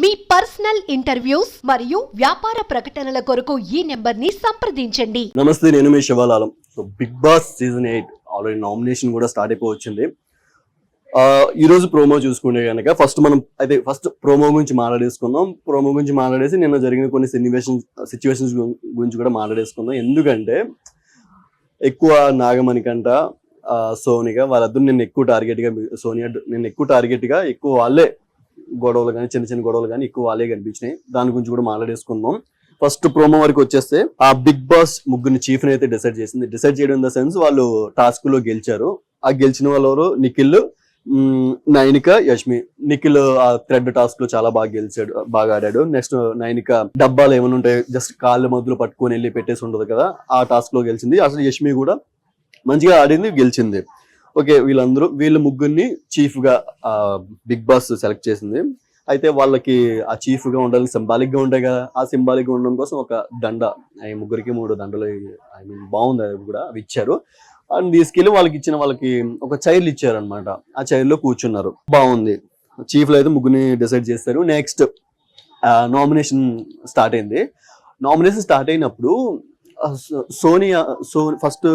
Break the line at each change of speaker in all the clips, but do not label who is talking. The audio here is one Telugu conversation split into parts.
మీ పర్సనల్ ఇంటర్వ్యూస్ మరియు వ్యాపార ప్రకటనల కొరకు ఈ నెంబర్ని సంప్రదించండి.
నమస్తే నేను మీ శివాలాలం. So Bigg Boss season eight already nomination కూడా స్టార్ట్ అయిపోవచ్చింది. ఈ రోజు ప్రోమో చూసుకుంటే కనుక ఫస్ట్ మనం అయితే ఫస్ట్ ప్రోమో గురించి మాట్లాడేసుకుందాం. ప్రోమో గురించి మాట్లాడేసి నిన్న జరిగిన కొన్ని సిన్నివేషన్ సిచ్యువేషన్స్ గురించి కూడా మాట్లాడేసుకుందాం. ఎందుకంటే ఎక్కువ నాగమణి కంట సోనిగా వాళ్ళిద్దరు నేను ఎక్కువ టార్గెట్గా సోనియా నేను ఎక్కువ టార్గెట్గా ఎక్కువ వాళ్ళే గొడవలు కానీ చిన్న చిన్న గొడవలు కానీ ఎక్కువ వాళ్ళే కనిపించినాయి. దాని గురించి కూడా మాట్లాడేసుకుందాం. ఫస్ట్ ప్రోమో వరకు వచ్చేస్తే ఆ బిగ్ బాస్ ముగ్గురిని చీఫ్ అయితే డిసైడ్ చేసింది. డిసైడ్ చేయడం ఇన్ ద సెన్స్ వాళ్ళు టాస్క్లో గెలిచారు. ఆ గెలిచిన వాళ్ళు నిఖిల్ నైనిక యష్మి. నిఖిల్ ఆ థ్రెడ్ టాస్క్లో చాలా బాగా గెలిచాడు బాగా ఆడాడు. నెక్స్ట్ నైనిక డబ్బాలు ఏమైనా ఉంటాయి జస్ట్ కాళ్ళ మధ్యలో పట్టుకొని వెళ్ళి పెట్టేసి ఉండదు కదా ఆ టాస్క్లో గెలిచింది. అసలు యష్మి కూడా మంచిగా ఆడింది గెలిచింది. ఓకే వీళ్ళందరూ వీళ్ళ ముగ్గురిని చీఫ్గా బిగ్ బాస్ సెలెక్ట్ చేసింది. అయితే వాళ్ళకి ఆ చీఫ్గా ఉండాలి సింబాలిక్గా ఉంటాయి కదా ఆ సింబాలిక్గా ఉండడం కోసం ఒక దండ ఈ ముగ్గురికి మూడు దండలు ఐ మీన్ బాగుంది అది కూడా అవి ఇచ్చారు. అండ్ తీసుకెళ్ళి వాళ్ళకి ఇచ్చిన వాళ్ళకి ఒక చైర్లు ఇచ్చారనమాట ఆ చైర్లో కూర్చున్నారు. బాగుంది చీఫ్లో అయితే ముగ్గురిని డిసైడ్ చేస్తారు. నెక్స్ట్ నామినేషన్ స్టార్ట్ అయింది. నామినేషన్ స్టార్ట్ అయినప్పుడు so- Sonia so first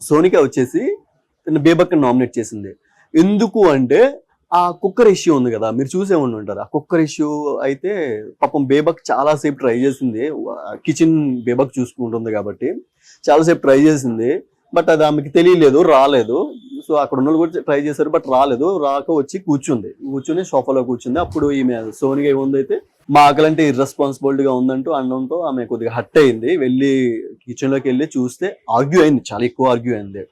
Sonika వచ్చేసి తన బేబక్ నామినేట్ చేసింది. ఎందుకు అంటే ఆ కుక్కర్ ఇష్యూ ఉంది కదా మీరు చూసే ఉండి ఉంటారు? ఆ కుక్కర్ ఇష్యూ అయితే పాపం బేబక్ చాలాసేపు ట్రై చేసింది. కిచెన్ బేబక్ చూసుకుంటుంది కాబట్టి చాలాసేపు ట్రై చేసింది. బట్ అది ఆమెకి తెలియలేదు రాలేదు. సో అక్కడ ఉన్న వాళ్ళు కూడా ట్రై చేశారు బట్ రాలేదు. రాక వచ్చి కూర్చుంది. కూర్చుని సోఫాలో కూర్చుంది. అప్పుడు ఈమె సోనిగా ఏముందైతే మా ఆకలంటే ఇర్రెస్పాన్సిబిలిటీగా ఉందంటూ అనడంతో ఆమె కొద్దిగా హట్ అయింది. వెళ్ళి కిచెన్లోకి వెళ్ళి చూస్తే ఆర్గ్యూ అయింది చాలా ఎక్కువ ఆర్గ్యూ అయింది.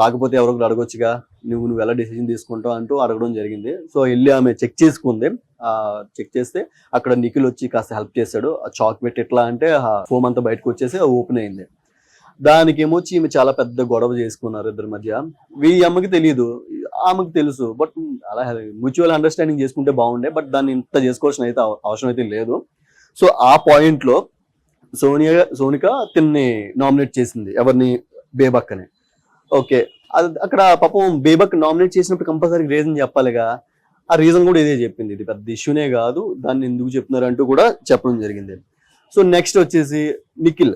రాకపోతే ఎవరో ఒకరు అడగొచ్చుగా నువ్వు నువ్వు ఎలా డెసిషన్ తీసుకుంటావు అంటూ అడగడం జరిగింది. సో వెళ్ళి ఆమె చెక్ చేసుకుంది. ఆ చెక్ చేస్తే అక్కడ నిఖిల్ వచ్చి కాస్త హెల్ప్ చేశాడు. ఆ చాక్ పెట్టి ఎట్లా అంటే ఫోమ్ అంతా బయటకు వచ్చేసి ఓపెన్ అయింది. దానికి ఏమొచ్చి ఈమె చాలా పెద్ద గొడవ చేసుకున్నారు ఇద్దరి మధ్య. వీ అమ్మకి తెలియదు ఆమెకు తెలుసు. బట్ అలా మ్యూచువల్ అండర్స్టాండింగ్ చేసుకుంటే బాగుండే. బట్ దాన్ని ఇంత చేసుకోవాల్సిన అయితే అవసరం అయితే లేదు. సో ఆ పాయింట్లో సోనియా సోనిక తిన్ని నామినేట్ చేసింది. ఎవరిని? బేబక్కనే. ఓకే. అది అక్కడ పాపం బేబక్ నామినేట్ చేసినప్పుడు కంపల్సరీ రీజన్ చెప్పాలిగా. ఆ రీజన్ కూడా ఇదే చెప్పింది. ఇది పెద్ద ఇష్యూనే కాదు. దాన్ని ఎందుకు చెప్తున్నారు అంటూ కూడా చెప్పడం జరిగింది. సో నెక్స్ట్ వచ్చేసి నిఖిల్.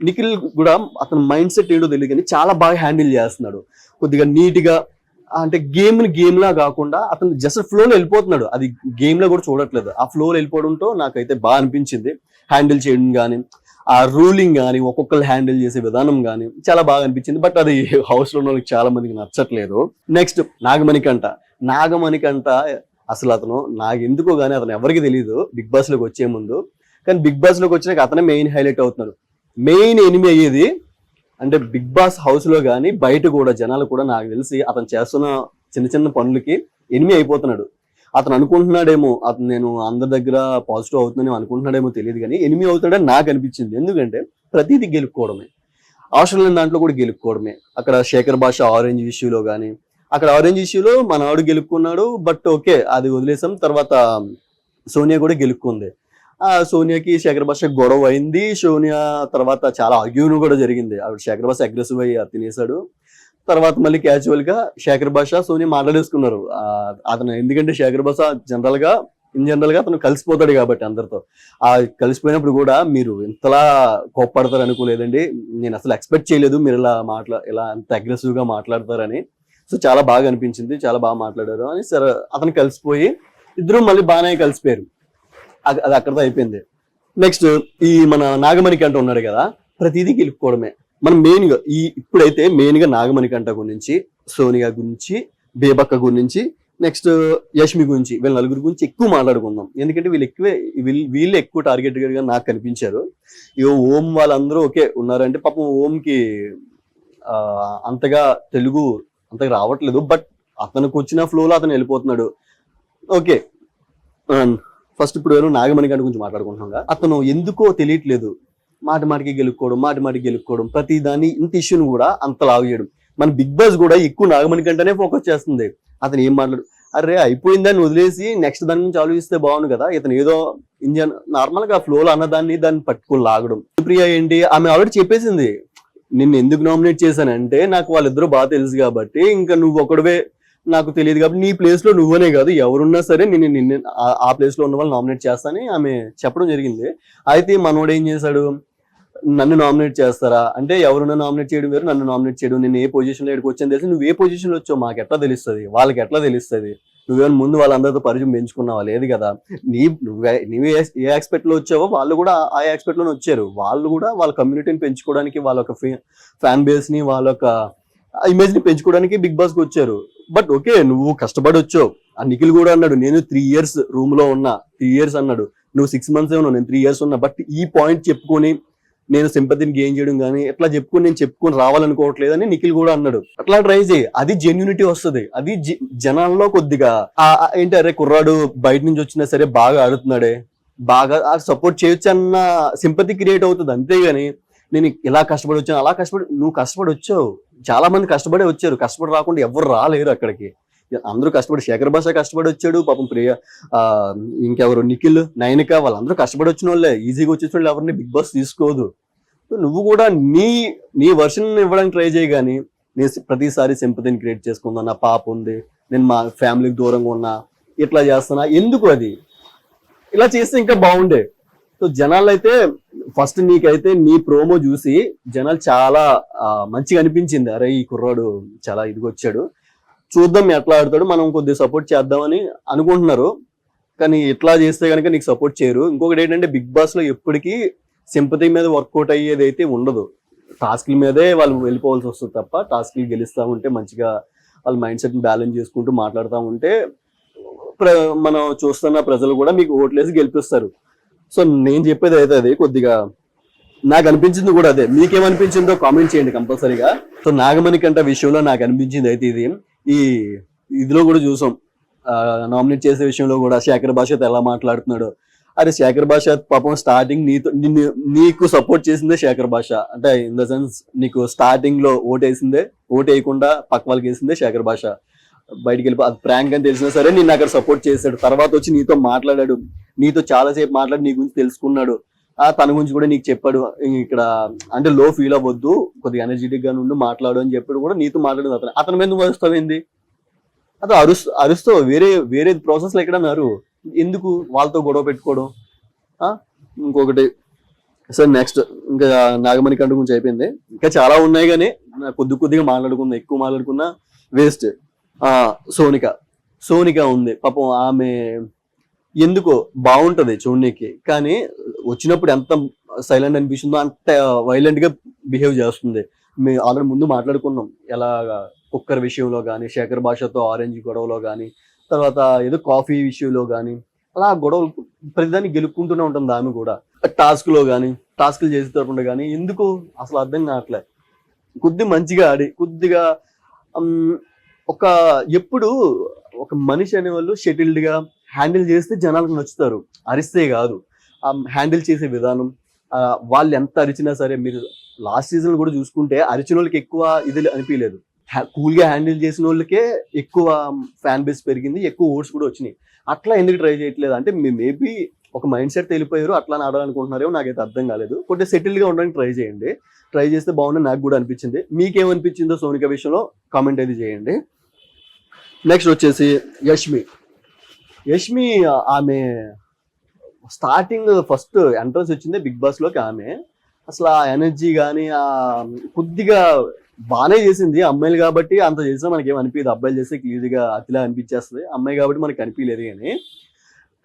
నిఖిల్ కూడా అతని మైండ్ సెట్ ఏంటో తెలియదు కానీ చాలా బాగా హ్యాండిల్ చేస్తున్నాడు. కొద్దిగా నీట్గా అంటే గేమ్ గేమ్లా కాకుండా అతను జస్ట్ ఫ్లోలో వెళ్ళిపోతున్నాడు. అది గేమ్లో కూడా చూడట్లేదు. ఆ ఫ్లోలో వెళ్ళిపోవడంతో నాకైతే బాగా అనిపించింది. హ్యాండిల్ చేయడం కానీ ఆ రూలింగ్ కానీ ఒక్కొక్కరు హ్యాండిల్ చేసే విధానం కానీ చాలా బాగా అనిపించింది. బట్ అది హౌస్లో ఉన్న వాళ్ళకి చాలా మందికి నచ్చట్లేదు. నెక్స్ట్ నాగమణికంట నాగమణికంట అసలు అతను నాకు ఎందుకో కానీ అతను ఎవరికి తెలియదు బిగ్ బాస్లోకి వచ్చే ముందు. కానీ బిగ్ బాస్లోకి వచ్చినాక అతనే మెయిన్ హైలైట్ అవుతున్నాడు. మెయిన్ ఎనిమి అయ్యేది అంటే బిగ్ బాస్ హౌస్లో కానీ బయట కూడా జనాలు కూడా నాకు తెలిసి అతను చేస్తున్న చిన్న చిన్న పనులకి ఎనిమి అయిపోతున్నాడు. అతను అనుకుంటున్నాడేమో అతను నేను అందరి దగ్గర పాజిటివ్ అవుతుందని అనుకుంటున్నాడేమో తెలియదు కానీ ఎనిమిది అవుతాడని నాకు అనిపించింది. ఎందుకంటే ప్రతిదీ గెలుపుకోవడమే ఆస్ట్రేలియన్ దాంట్లో కూడా గెలుపుకోవడమే అక్కడ శేఖర్ భాష ఆరెంజ్ ఇష్యూలో కానీ అక్కడ ఆరెంజ్ ఇష్యూలో మనవాడు గెలుపుకున్నాడు బట్ ఓకే అది వదిలేసాం. తర్వాత సోనియా కూడా గెలుపుకుంది ఆ సోనియాకి శేఖర్ భాష గొడవ అయింది సోనియా తర్వాత చాలా ఆర్గ్యూను కూడా జరిగింది. ఆవిడ శేఖర్ భాష అగ్రెసివ్ అయ్యి తినేశాడు. తర్వాత మళ్ళీ క్యాజువల్గా శేఖర్ బాషా సోని మాట్లాడేసుకున్నారు. అతను ఎందుకంటే శేఖర్ బాషా జనరల్గా ఇన్ జనరల్గా అతను కలిసిపోతాడు కాబట్టి అందరితో. ఆ కలిసిపోయినప్పుడు కూడా మీరు ఇంతలా కోప్పడతారు అనుకోలేదండి నేను అసలు ఎక్స్పెక్ట్ చేయలేదు మీరు ఇలా మాట్లా ఇలా అంత అగ్రెసివ్గా మాట్లాడతారని. సో చాలా బాగా అనిపించింది చాలా బాగా మాట్లాడారు అని సరే అతను కలిసిపోయి ఇద్దరు మళ్ళీ బాగానే కలిసిపోయారు. అది అది అక్కడితో అయిపోయింది. నెక్స్ట్ ఈ మన నాగమణికి అంటూ ఉన్నాడు కదా ప్రతిదీ గెలుపుకోవడమే. మనం మెయిన్గా ఈ ఇప్పుడైతే మెయిన్గా నాగమణి కంట గురించి సోనియా గురించి బేబక్క గురించి నెక్స్ట్ యష్మి గురించి వీళ్ళ నలుగురి గురించి ఎక్కువ మాట్లాడుకుందాం. ఎందుకంటే వీళ్ళు ఎక్కువే వీళ్ళు వీళ్ళు ఎక్కువ టార్గెట్గా నాకు కనిపించారు. ఇక ఓం వాళ్ళందరూ ఓకే ఉన్నారంటే పాపం ఓంకి అంతగా తెలుగు అంతగా రావట్లేదు. బట్ అతనికి వచ్చిన ఫ్లోలో అతను వెళ్ళిపోతున్నాడు. ఓకే. ఫస్ట్ ఇప్పుడు నాగమణికంట నాగమణి గారి గురించి మాట్లాడుకుంటున్నాం కదా. అతను ఎందుకో తెలియట్లేదు. మాటి మాటికి గెలుక్కోవడం మాటి మాటికి గెలుక్కోవడం ప్రతి దాన్ని ఇంత ఇష్యూని కూడా అంత లాగు చేయడం మన బిగ్ బాస్ కూడా ఎక్కువ నాగమణి కంటేనే ఫోకస్ చేస్తుంది. అతను ఏం మాట్లాడు అరే అయిపోయిందని వదిలేసి నెక్స్ట్ దాని నుంచి ఆలోచిస్తే బాగుండు కదా. ఇతను ఏదో ఇంజన్ నార్మల్గా ఫ్లోలో అన్నదాన్ని దాన్ని పట్టుకుని లాగడం. ప్రియా ఏంటి? ఆమె ఆల్రెడీ చెప్పేసింది. నిన్ను ఎందుకు నామినేట్ చేశానంటే నాకు వాళ్ళిద్దరూ బాగా తెలుసు కాబట్టి ఇంకా నువ్వు ఒకడివే నాకు తెలియదు కాబట్టి నీ ప్లేస్లో నువ్వనే కాదు. ఎవరున్నా సరే నేను నిన్ను ఆ- ఆ ప్లేస్లో ఉన్న వాళ్ళు నామినేట్ చేస్తానని ఆమె చెప్పడం జరిగింది. అయితే మనోడు ఏం చేశాడు? నన్ను నామినేట్ చేస్తారా? అంటే ఎవరున్నా నామినేట్ చేయడం వేరు నన్ను నామినేట్ చేయడం. నేను ఏ పొజిషన్లో ఎక్కడికి వచ్చాను తెలిసి. నువ్వు ఏ పొజిషన్లో వచ్చావు మాకు ఎట్లా తెలుస్తుంది? వాళ్ళకి ఎట్లా తెలుస్తుంది? నువ్వేమైనా ముందు వాళ్ళందరితో పరిచయం పెంచుకున్నావా? లేదు కదా. నీ నువ్వే నువ్వు ఏ- ఎక్స్పెక్ట్లో వచ్చావో వాళ్ళు కూడా ఆ ఎక్స్పెక్ట్లోనే వచ్చారు. వాళ్ళు కూడా వాళ్ళ కమ్యూనిటీని పెంచుకోవడానికి వాళ్ళ ఒక ఫ్యాన్ బేస్ని వాళ్ళ ఒక ఇమేజ్ని పెంచుకోవడానికి బిగ్ బాస్కి వచ్చారు. బట్ ఓకే నువ్వు కష్టపడి వచ్చావు. ఆ నిఖిల్ కూడా అన్నాడు నేను త్రీ ఇయర్స్ రూమ్లో ఉన్నా. త్రీ ఇయర్స్ అన్నాడు. నువ్వు సిక్స్ మంత్స్ ఏమో నేను త్రీ ఇయర్స్ ఉన్నా. బట్ ఈ పాయింట్ చెప్పుకొని నేను సింపతిని గెయిన్ చేయడం కానీ ఎట్లా చెప్పుకొని నేను చెప్పుకొని రావాలనుకోవట్లేదు అని నిఖిల్ కూడా అన్నాడు. అట్లా ట్రై చేయి. అది జెన్యునిటీ వస్తుంది. అది జనాల్లో కొద్దిగా ఆ ఏంటి అరే కుర్రాడు బయట నుంచి వచ్చినా సరే బాగా ఆడుతున్నాడే బాగా సపోర్ట్ చేయొచ్చు అన్న సింపతి క్రియేట్ అవుతుంది. అంతేగాని నేను ఇలా కష్టపడి వచ్చాను అలా కష్టపడి నువ్వు కష్టపడి వచ్చావు చాలా మంది కష్టపడే వచ్చారు. కష్టపడి రాకుండా ఎవరు రాలేరు అక్కడికి. అందరూ కష్టపడి శేఖర్ భాష కష్టపడి వచ్చాడు పాపం ప్రియ ఇంకెవరు? నిఖిల్ నయనిక వాళ్ళందరూ కష్టపడి వచ్చిన వాళ్ళే ఈజీగా వచ్చేసిన వాళ్ళు ఎవరిని బిగ్ బాస్ తీసుకోదు. నువ్వు కూడా నీ నీ వర్షన్ ఇవ్వడానికి ట్రై చేయి కానీ నేను ప్రతిసారి సింపతిని క్రియేట్ చేసుకుందా? నా పాప ఉంది నేను మా ఫ్యామిలీకి దూరంగా ఉన్నా ఇట్లా చేస్తున్నా ఎందుకు అది? ఇలా చేస్తే ఇంకా బాగుండే. సో జనాలు అయితే ఫస్ట్ నీకైతే నీ ప్రోమో చూసి జనాలు చాలా మంచిగా అనిపించింది. అరే ఈ కుర్రాడు చాలా ఇదిగొచ్చాడు. చూద్దాం ఎట్లా ఆడతాడు మనం కొద్దిగా సపోర్ట్ చేద్దామని అనుకుంటున్నారు. కానీ ఇట్లా చేస్తే కనుక నీకు సపోర్ట్ చేయరు. ఇంకొకటి ఏంటంటే బిగ్ బాస్లో ఎప్పటికీ సింపతి మీద వర్కౌట్ అయ్యేది అయితే ఉండదు. టాస్క్ల మీదే వాళ్ళు వెళ్ళిపోవాల్సి వస్తుంది తప్ప టాస్క్లు గెలుస్తూ ఉంటే మంచిగా వాళ్ళ మైండ్ సెట్ని బ్యాలెన్స్ చేసుకుంటూ మాట్లాడుతూ ఉంటే ప్ర మనం చూస్తున్న ప్రజలు కూడా మీకు ఓట్లేసి గెలిపిస్తారు. సో నేను చెప్పేది అయితే అది కొద్దిగా నాకు అనిపించింది కూడా అదే. మీకేమనిపించిందో కామెంట్ చేయండి కంపల్సరీగా. సో నాగమణి కంట విషయంలో నాకు అనిపించింది అయితే ఇది. ఈ ఇదిలో కూడా చూసాం. నామినేట్ చేసే విషయంలో కూడా శేఖర్ భాషతో ఎలా మాట్లాడుతున్నాడు. అరే శేఖర్ భాష పాపం స్టార్టింగ్ నీతో నిన్ను నీకు సపోర్ట్ చేసిందే శేఖర్ భాష అంటే ఇన్ ద సెన్స్ నీకు స్టార్టింగ్లో ఓట్ వేసిందే ఓట్ వేయకుండా పక్క వాళ్ళకి వేసిందే శేఖర్ భాష బయటికి వెళ్ళి అది ప్రాంక్ అని తెలిసినా సరే నిన్ను అక్కడ సపోర్ట్ చేశాడు. తర్వాత వచ్చి నీతో మాట్లాడాడు. నీతో చాలాసేపు మాట్లాడి నీ గురించి తెలుసుకున్నాడు. తన గురించి కూడా నీకు చెప్పాడు. ఇక్కడ అంటే లో ఫీల్ అవ్వద్దు కొద్దిగా ఎనర్జెటిక్గా నుండి మాట్లాడు అని చెప్పాడు కూడా నీతో మాట్లాడదు అతను. అతని మీద నువ్వు ఏంది? అది అరుస్ అరుస్తావు. వేరే వేరే ప్రాసెస్లో ఎక్కడన్నారు ఎందుకు? వాళ్ళతో గొడవ పెట్టుకోవడం. ఇంకొకటి సార్ నెక్స్ట్ ఇంకా నాగమణి కంట గురించి అయిపోయింది. ఇంకా చాలా ఉన్నాయి కానీ కొద్ది కొద్దిగా మాట్లాడుకున్నా ఎక్కువ మాట్లాడుకున్నా వేస్ట్ సోనిక. సోనిక ఉంది. పాపం ఆమె ఎందుకో బాగుంటది చూడనీకి. కానీ వచ్చినప్పుడు ఎంత సైలెంట్ అనిపిస్తుందో అంత వైలెంట్గా బిహేవ్ చేస్తుంది. మేము ఆల్రెడీ ముందు మాట్లాడుకున్నాం. ఎలా కుక్కర్ విషయంలో కానీ శేఖర్ భాషతో ఆరెంజ్ గొడవలో కానీ తర్వాత ఏదో కాఫీ విషయంలో కానీ అలా గొడవలు ప్రతిదాన్ని గెలుపుకుంటూనే ఉంటుంది ఆమె కూడా. టాస్క్లో కానీ టాస్క్లు చేసే తరపున కానీ ఎందుకు అసలు అర్థం కావట్లే. కొద్ది మంచిగా ఆడి కొద్దిగా ఒక ఎప్పుడు ఒక మనిషి అనేవాళ్ళు షెటిల్డ్గా హ్యాండిల్ చేస్తే జనాలకు నచ్చుతారు. అరిస్తే కాదు. హ్యాండిల్ చేసే విధానం వాళ్ళు ఎంత అరిచినా సరే మీరు లాస్ట్ సీజన్ కూడా చూసుకుంటే అరిచిన వాళ్ళకి ఎక్కువ ఇది అనిపించలేదు. కూల్గా హ్యాండిల్ చేసిన వాళ్ళకే ఎక్కువ ఫ్యాన్ బేస్ పెరిగింది ఎక్కువ ఓట్స్ కూడా వచ్చినాయి. అట్లా ఎందుకు ట్రై చేయట్లేదు? అంటే మేబీ ఒక మైండ్ సెట్ వెళ్ళిపోయారు అట్లా ఆడాలనుకుంటున్నారేమో నాకైతే అర్థం కాలేదు. కొద్దిగా సెటిల్గా ఉండడానికి ట్రై చేయండి. ట్రై చేస్తే బాగుంది నాకు కూడా అనిపించింది. మీకేమనిపించిందో సోనిక విషయంలో కామెంట్ అయితే చేయండి. నెక్స్ట్ వచ్చేసి యష్మి. యష్మి ఆమె స్టార్టింగ్ ఫస్ట్ ఎంట్రన్స్ వచ్చిందే బిగ్ బాస్లోకి ఆమె. అసలు ఆ ఎనర్జీ కానీ ఆ కొద్దిగా బాగానే చేసింది అమ్మాయిలు కాబట్టి అంత చేసినా మనకి ఏం అనిపించదు అబ్బాయిలు చేస్తే క్లియర్గా అతిలా అనిపించేస్తుంది. అమ్మాయి కాబట్టి మనకి అనిపించలేదు కానీ.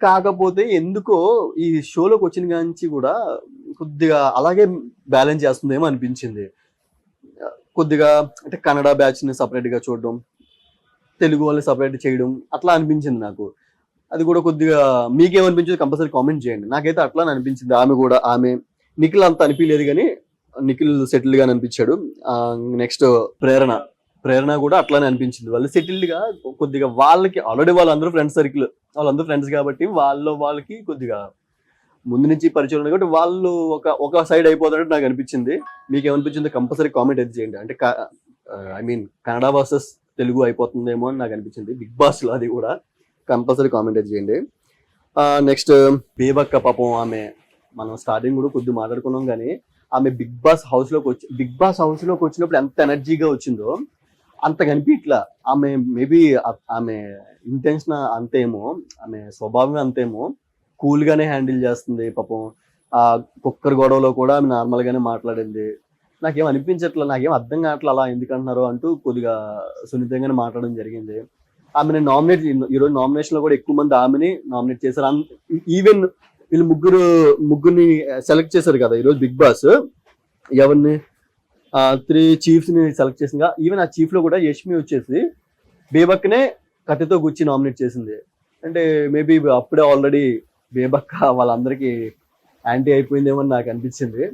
కాకపోతే ఎందుకో ఈ షోలోకి వచ్చిన కాంచి కూడా కొద్దిగా అలాగే బ్యాలెన్స్ చేస్తుందేమో అనిపించింది. కొద్దిగా అంటే కన్నడ బ్యాచ్ని సపరేట్గా చూడడం తెలుగు వాళ్ళని సపరేట్ చేయడం అట్లా అనిపించింది నాకు. అది కూడా కొద్దిగా మీకేమనిపించింది? కంపల్సరీ కామెంట్ చేయండి. నాకైతే అట్లా అనిపించింది. ఆమె కూడా ఆమె నిఖిల్ అంత అనిపించలేదు కానీ నిఖిల్ సెటిల్గా అనిపించాడు. నెక్స్ట్ ప్రేరణ. ప్రేరణ కూడా అట్లానే అనిపించింది. వాళ్ళు సెటిల్డ్గా కొద్దిగా వాళ్ళకి ఆల్రెడీ వాళ్ళందరూ ఫ్రెండ్స్ సర్కిల్ వాళ్ళందరూ ఫ్రెండ్స్ కాబట్టి వాళ్ళ వాళ్ళకి కొద్దిగా ముందు నుంచి పరిచయం ఉంది కాబట్టి వాళ్ళు ఒక ఒక సైడ్ అయిపోతున్నట్టు నాకు అనిపించింది. మీకు ఏమనిపించింది కంపల్సరీ కామెంట్ అయితే చేయండి. అంటే I mean Kannada versus Telugu అయిపోతుందేమో అని నాకు అనిపించింది. బిగ్ బాస్లో అది కూడా. కంపల్సరీ కామెంట్ చేయండి. నెక్స్ట్ బేబక్క పాపం ఆమె మనం స్టార్టింగ్ కూడా కొద్దిగా మాట్లాడుకున్నాం కానీ ఆమె బిగ్ బాస్ హౌస్లోకి వచ్చి బిగ్ బాస్ హౌస్లోకి వచ్చినప్పుడు ఎంత ఎనర్జీగా వచ్చిందో అంత కనిపించట్లా. ఆమె మేబీ ఆమె ఇంటెన్షన్ అంతేమో ఆమె స్వభావం అంతేమో కూల్గానే హ్యాండిల్ చేస్తుంది పాపం. ఆ కుక్కర్ గొడవలో కూడా ఆమె నార్మల్గానే మాట్లాడింది. నాకేం అనిపించట్లా నాకేం అర్థం కావట్లే అలా ఎందుకంటున్నారు అంటూ కొద్దిగా సున్నితంగానే మాట్లాడడం జరిగింది. ఆమెను నామినేట్ ఈరోజు నామినేషన్లో కూడా ఎక్కువ మంది ఆమెని నామినేట్ చేశారు. ఈవెన్ వీళ్ళు ముగ్గురు ముగ్గురిని సెలెక్ట్ చేశారు కదా ఈరోజు బిగ్ బాస్ ఎవరిని? త్రీ చీఫ్స్ని సెలెక్ట్ చేసిందిగా ఈవెన్ ఆ చీఫ్లో కూడా యష్మి వచ్చేసి బేబక్నే కట్టెతో గుచ్చి నామినేట్ చేసింది. అంటే మేబీ అప్పుడే ఆల్రెడీ బేబక్క వాళ్ళందరికీ యాంటీ అయిపోయిందేమో నాకు అనిపించింది.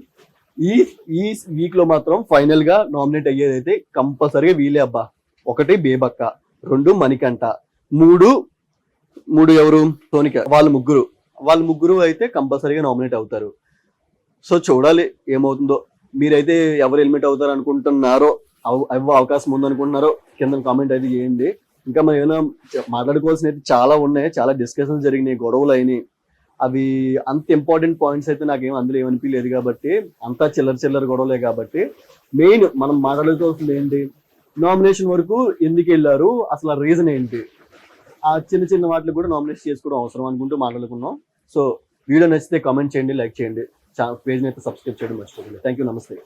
ఈ ఈ వీక్లో మాత్రం ఫైనల్గా నామినేట్ అయ్యేది అయితే కంపల్సరీగా వీలే అబ్బా. ఒకటి బేబక్క రెండు మణికంఠ. మూడు మూడు ఎవరు? సోనిక. వాళ్ళు ముగ్గురు. వాళ్ళు ముగ్గురు అయితే కంపల్సరీగా నామినేట్ అవుతారు. సో చూడాలి ఏమవుతుందో. మీరైతే ఎవరు ఎలిమినేట్ అవుతారు అనుకుంటున్నారో అవ్వ అవకాశం ఉందనుకుంటున్నారో కింద కామెంట్ అయితే చేయండి. ఇంకా మనం ఏమైనా మాట్లాడుకోవాల్సిన అయితే చాలా ఉన్నాయి. చాలా డిస్కషన్స్ జరిగినాయి గొడవలు అయినాయి. అవి అంత ఇంపార్టెంట్ పాయింట్స్ అయితే నాకేం అందులో ఏమనిపించలేదు కాబట్టి అంతా చిల్లర చిల్లర గొడవలే కాబట్టి మెయిన్ మనం మాట్లాడుకోవాల్సింది ఏంటి? నామినేషన్ వరకు ఎందుకు వెళ్ళారు? అసలు రీజన్ ఏంటి? ఆ చిన్న చిన్న వాటిని కూడా నామినేట్ చేసుకోవడం అవసరం అనుకుంటూ మాట్లాడుకున్నాం. సో వీడియో నచ్చితే కామెంట్ చేయండి లైక్ చేయండి. పేజ్ని అయితే సబ్స్క్రైబ్ చేయడం మర్చిపోకండి. థ్యాంక్ యూ నమస్తే.